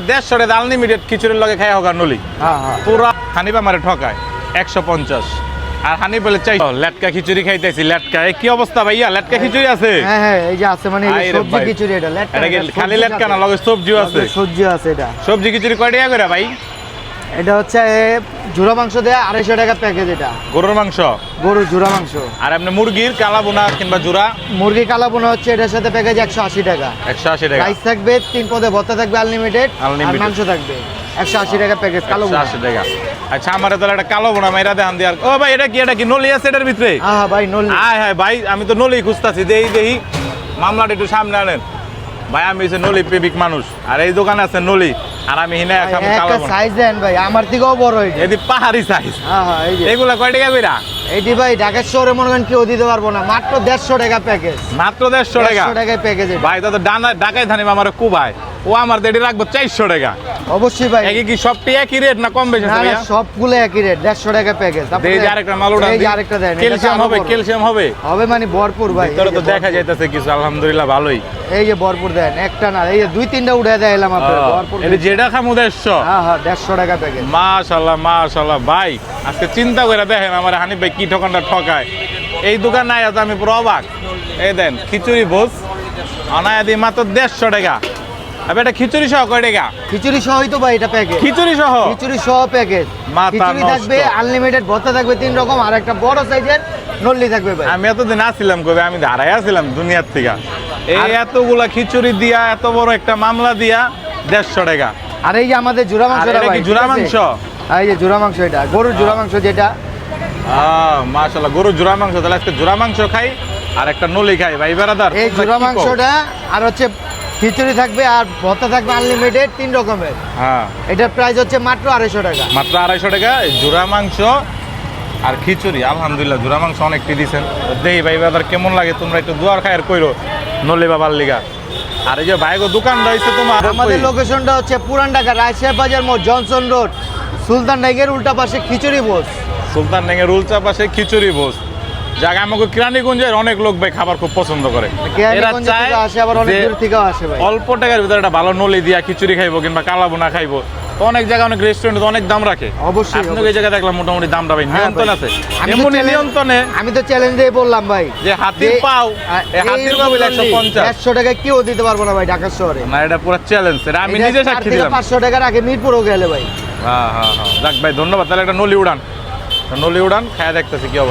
দেড়শো টাকা আনলিমিটেড খিচুড়ির লগে খাই হোক নলি। হ্যাঁ হ্যাঁ। পুরা হানিফ আমারে ঠকায় একশো পঞ্চাশ। আর হানি বলে চাই লেটকা খিচুড়ি খাইতেছি লেটকা। কি অবস্থা ভাইয়া? লেটকা খিচুড়ি আছে? হ্যাঁ হ্যাঁ এই যে আছে মানে সবজি খিচুড়ি এটা লেটকা খালি লেটকা না। লগে সবজিও আছে? সবজি আছে এটা। সবজি খিচুড়ি কয় টাকা করে ভাই? এটা হচ্ছে জোড়া মাংস দেয় আড়াইশো টাকা প্যাকেজ এটা। গরুর মাংস? গরুর জোড়া মাংস। আর এমনি মুরগির কালা বোনা কিংবা জোড়া মুরগি কালা বোনা হচ্ছে এটার সাথে প্যাকেজ একশো আশি টাকা। একশো আশি টাকা। রাইস থাকবে তিন পদে ভর্তা থাকবে আনলিমিটেড আর মাংস থাকবে একশো আশি টাকা প্যাকেজ কালো আশি টাকা। আচ্ছা আমার তাহলে একটা কালো বোনা মাইরা দেখান দিয়ে। ও ভাই এটা কি এটা কি নলি আছে এটার ভিতরে? হ্যাঁ হ্যাঁ ভাই নল। হ্যাঁ হ্যাঁ ভাই আমি তো নলি খুঁজতাছি দেই দেই। মামলাটা একটু সামনে আনেন। ভাই আমি হচ্ছে নলি প্রেমিক মানুষ। আর এই দোকানে আছে নলি। আর আমি হিনা খাব একটা সাইজ দেন ভাই আমার থেকেও বড় এটা এদি পাহাড়ি সাইজ হ্যাঁ হ্যাঁ এই যে। এগুলা কয় টাকা কইরা? এইটি ভাই ঢাকা শহরে মনে করেন কেউ দিতে পারব না মাত্র দেড়শো টাকা প্যাকেজ মাত্র দেড়শো টাকা? দেড়শো টাকায় প্যাকেজ ভাই তো ডানা ডাকাই ধানি আমার কুবাই ও আমার দেড়ি রাখব চারশো টাকা। অবশ্যই ভাই। একই কি সবটি একই রেট না কম বেশি না আছে সবগুলো একই রেট দেড়শো টাকা প্যাকেজ দেই যে আরেকটা মাল উঠান এই আরেকটা দেন ক্যালসিয়াম হবে ক্যালসিয়াম হবে। হবে মানে ভরপুর ভাই এই তো দেখা। যাইতেছে কিছু আলহামদুলিল্লাহ ভালোই। এই যে ভরপুর দেন একটা না এই যে দুই তিনটা উঠে দেয় এলাম আপনার ভরপুর এটা যেটা খামু দেড়শো। হ্যাঁ হ্যাঁ দেড়শো টাকা প্যাকেজ মাশাল্লাহ মাশাল্লাহ ভাই আজকে চিন্তা করে দেখেন আমার হানিফ ভাই কি ঠকানটা ঠকায়। এই দোকান নাই তো আমি পুরো অবাক এই দেন খিচুড়ি ভোজ অনায়াদি মাত্র দেড়শো টাকা। আবে এটা খিচুড়ি সহ কয় টাকা? খিচুড়ি সহই তো ভাই এটা প্যাকেজ খিচুড়ি সহ? খিচুড়ি সহ প্যাকেজ মাথা খিচুড়ি থাকবে আনলিমিটেড ভর্তা থাকবে তিন রকম আর একটা বড় সাইজের নল্লি থাকবে ভাই। আমি এতদিন আসছিলাম কবে আমি ধারাই আসছিলাম দুনিয়ার থেকে। এই এতগুলা খিচুড়ি দিয়া এত বড় একটা মামলা দিয়া দেড়শো টাকা। আর এই যে আমাদের জুরা মাংস জুরা মাংস? এই যে জুরা মাংস এটা গরুর জুরা মাংস যেটা। মাশাল্লাহ গরু জোড়া মাংস। তাহলে আজকে জোড়া মাংস খাই আর একটা নলি খাই। ভাই বেড়াদার এই কও? মাংসটা আর হচ্ছে খিচুড়ি থাকবে আর ভর্তা থাকবে আনলিমিটেড তিন রকমের। হ্যাঁ। এটার প্রাইস হচ্ছে মাত্র আড়াইশো টাকা। মাত্র আড়াইশো টাকা জোড়া মাংস আর খিচুড়ি আলহামদুলিল্লাহ জোড়া মাংস অনেকটি দিছেন। দেই ভাই বাজার কেমন লাগে? তোমরা একটু দুয়ার খায় আর কইরো নলি বাবার লিগা। আর এই যে ভাইগো দোকান রয়েছে তোমার আমাদের লোকেশনটা হচ্ছে পুরান ঢাকা রাজশাহী বাজার মোড় জনসন রোড। সুলতান ডাইগের উল্টা পাশে খিচুড়ি বোস। সুলতান ডেঙ্গের উলচা পাশে খিচুড়ি ভোজ যাক আমাকে কিরানীগঞ্জের অনেক লোক ভাই খাবার খুব পছন্দ করে। যে অল্প টাকার ভিতরে একটা ভালো নলি দিয়া খিচুড়ি খাইবো কিংবা কালা বোনা খাইবো অনেক জায়গায় অনেক রেস্টুরেন্টে অনেক দাম রাখে। অবশ্যই, আপনাকে এই। জায়গায় দেখলাম মোটামুটি দামটা ভাই হ্যাঁ নিয়ন্ত্রণ আছে? challenge- নিয়ন্ত্রণে আমি তো চ্যালেঞ্জ দিয়ে বললাম ভাই। যে হাতির পাও হাতির পাও একশো পঞ্চাশ। একশো টাকা কেউ দিতে পারব না ভাই ঢাকা শহরে। না এটা পুরো চ্যালেঞ্জ এটা আমি নিজে সাক্ষী দিলাম। পাঁচশো টাকার আগে মিরপুরও গেলে ভাই। হ্যাঁ হ্যাঁ হ্যাঁ। যাক ভাই ধন্যবাদ। তাহলে একটা নলি উড়ান। নলি উড়ান খায়া দেখতেছি কি অবস্থা।